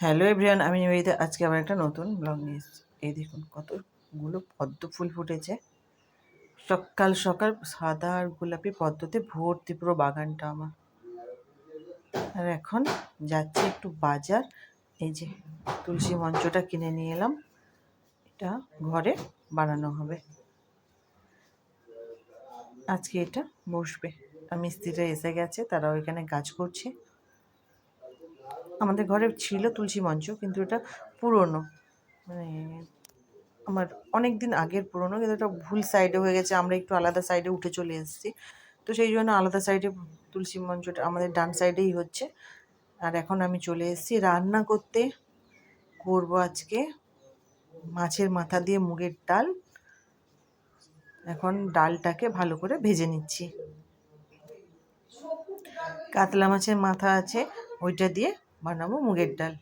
Hello everyone, আমি নিবেদিতা। আজকে আবার একটা নতুন ব্লগ নিয়ে এসেছি। এই দেখুন, কতগুলো পদ্ম ফুল ফুটেছে। সকাল সকাল সাদা আর গোলাপি পদ্মতে ভর্তি পুরো বাগানটা আমার। আর এখন যাচ্ছি একটু বাজার। এই যে তুলসী মঞ্চটা কিনে নিয়ে এলাম। এটা ঘরে বানানো হবে। আজকে এটা বসবে। আর মিস্ত্রিরা এসে গেছে, তারা ওইখানে কাজ করছে। আমাদের ঘরে ছিল তুলসী মঞ্চ, কিন্তু এটা পুরনো। মানে আমার অনেক দিন আগের পুরনো, কিন্তু এটা ভুল সাইডে হয়ে গেছে। আমরা একটু আলাদা সাইডে উঠে চলে এসেছি। তো সেই জন্য আলাদা সাইডে তুলসী মঞ্চটা আমাদের ডান সাইডেই হচ্ছে। আর এখন আমি চলে এসেছি রান্না করতে। করব আজকে মাছের মাথা দিয়ে মুগের ডাল। এখন ডালটাকে ভালো করে ভেজে নিচ্ছি। কাতলা মাছের মাথা আছে, ওইটা দিয়ে বানাবো মুগের ডাল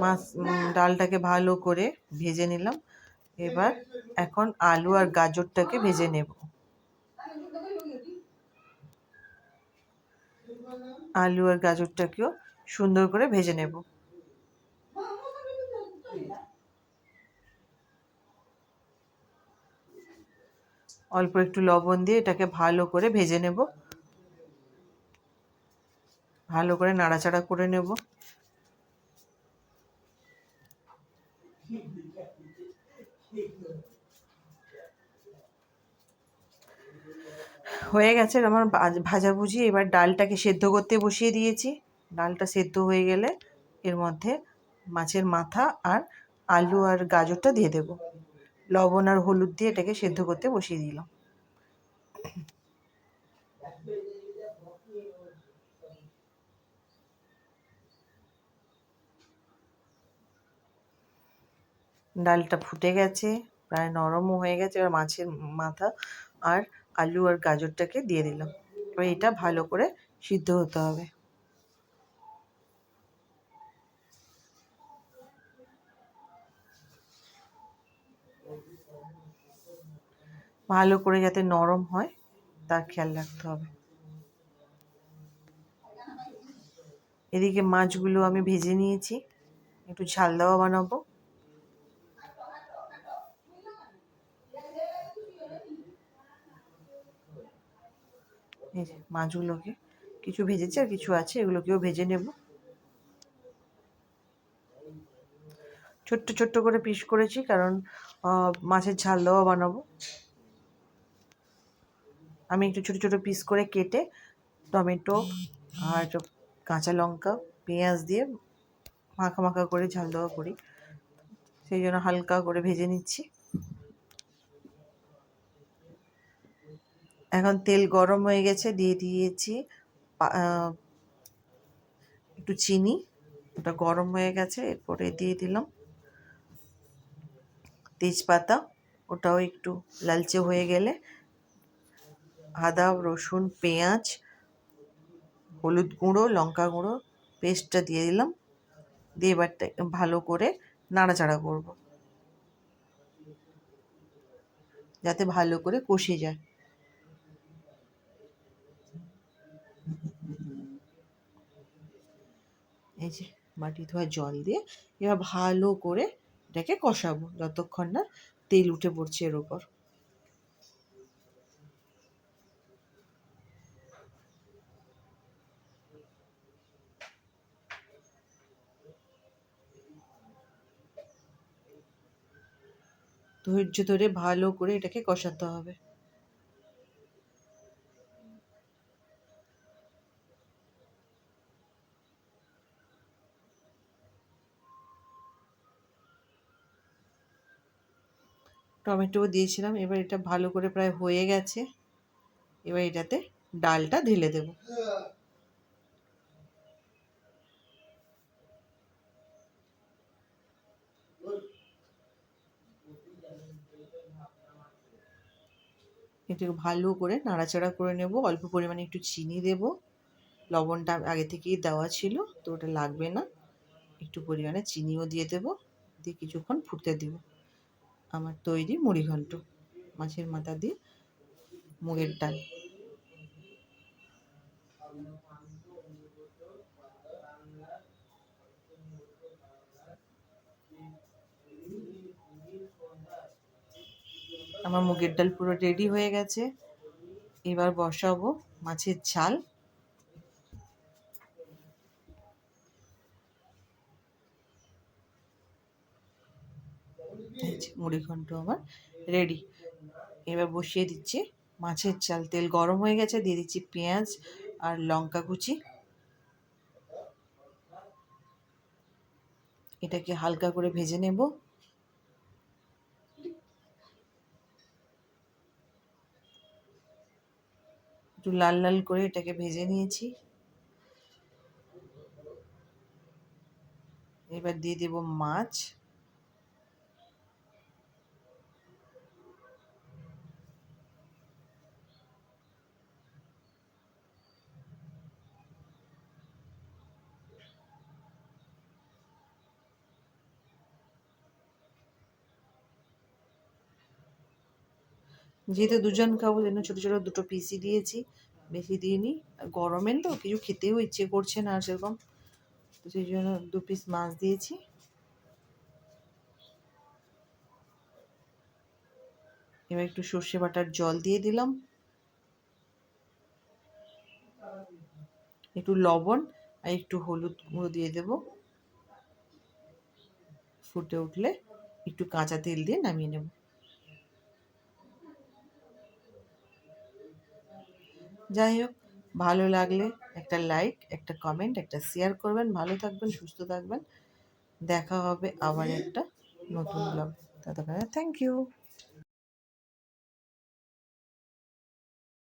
মাছ ডালটাকে ভালো করে ভেজে নিলাম। এবার এখন আলু আর গাজরটাকে ভেজে নেব। আলু আর গাজরটাকেও সুন্দর করে ভেজে নেব। অল্প একটু লবণ দিয়ে এটাকে ভালো করে ভেজে নেব। ভালো করে নাড়াচাড়া করে নেব। হয়ে গেছে, আমার ভাজাভুজি। এবার ডালটাকে সেদ্ধ করতে বসিয়ে দিয়েছি। ডালটা সেদ্ধ হয়ে গেলে এর মধ্যে মাছের মাথা আর আলু আর গাজরটা দিয়ে দেব। লবণ আর হলুদ দিয়ে এটাকে সেদ্ধ করতে বসিয়ে দিলাম। ডালটা ফুটে গেছে, প্রায় নরমও হয়ে গেছে, এবার মাছের মাথা আর আলু আর গাজরটাকে দিয়ে দিলাম। এবার এটা ভালো করে সিদ্ধ হতে হবে। ভালো করে যাতে নরম হয়, তার খেয়াল রাখতে হবে। এদিকে মাছগুলো আমি ভেজে নিয়েছি, একটু ঝাল দেওয়া বানাবো। এই যে মাছগুলোকে কিছু ভেজেছে আর কিছু আছে, এগুলোকেও ভেজে নেব। ছোট্ট ছোট্ট করে পিস করেছি কারণ মাছের ঝাল দেওয়া বানাবো। আমি একটু ছোটো ছোটো পিস করে কেটে টমেটো আর কাঁচা লঙ্কা, পেঁয়াজ দিয়ে মাখা মাখা করে ঝাল দেওয়া করি। সেই জন্য হালকা করে ভেজে নিচ্ছি। এখন তেল গরম হয়ে গেছে, দিয়ে দিয়েছি একটু চিনি, ওটা গরম হয়ে গেছে, এরপরে দিয়ে দিলাম তেজপাতা, ওটাও একটু লালচে হয়ে গেলে, আদা, রসুন, পেঁয়াজ, হলুদ গুঁড়ো, লঙ্কা গুঁড়ো, পেস্টটা দিয়ে দিলাম, দিয়ে এবারটা ভালো করে নাড়াচাড়া করব, যাতে ভালো করে কষে যায়। এই যে মাটি ধোয়া জল দিয়ে এবার ভালো করে এটাকে কষাবো, যতক্ষণ না তেল উঠে পড়ছে এর ওপর। ধৈর্য ধরে ভালো করে এটাকে কষাতে হবে। টমেটো দিয়েছিলাম। এবার এটা ভালো করে প্রায় হয়ে গেছে। এবার এটাতে ডালটা ঢেলে দেব। এটাকে ভালো করে নাড়াচাড়া করে নেব। অল্প পরিমাণে একটু চিনি দেব। লবণটা আগে থেকেই দেওয়া ছিল, তো ওটা লাগবে না। একটু পরিমাণে চিনিও দিয়ে দেব। দিয়ে কিছুক্ষণ ফুটতে দেবো। আমার তৈরি মুড়ি ঘন্ট। মাছের মাথা দিয়ে মুগের ডাল। আমার মুগের ডাল পুরো রেডি হয়ে গেছে। এবার বসাবো মাছের ঝাল। এই যে মুড়িঘণ্ট আমার রেডি এবার বসিয়ে দিচ্ছি মাছের চাল। তেল গরম হয়ে গেছে, দিয়ে দিচ্ছি পেঁয়াজ আর লঙ্কা কুচি। এটাকে হালকা করে ভেজে নেব। একটু লাল লাল করে এটাকে ভেজে নিয়েছি। এবার দিয়ে দেব মাছ। যেহেতু দুজন খাব জন্য ছোটো ছোটো দুটো পিসি দিয়েছি। বেশি দিইনি। আর গরমের তো কিছু খেতেও ইচ্ছে করছে না সেরকম। তো সেই জন্য দু পিস মাছ দিয়েছি। এবার একটু সর্ষে বাটার জল দিয়ে দিলাম। একটু লবণ আর একটু হলুদ গুঁড়ো দিয়ে দেব। ফুটে উঠলে একটু কাঁচা তেল দিয়ে নামিয়ে নেব। যাই হোক, ভালো লাগলে একটা লাইক একটা কমেন্ট একটা শেয়ার করবেন। ভালো থাকবেন, সুস্থ থাকবেন। দেখা হবে আবার একটা নতুন ব্লগ ততক্ষণে থ্যাংক ইউ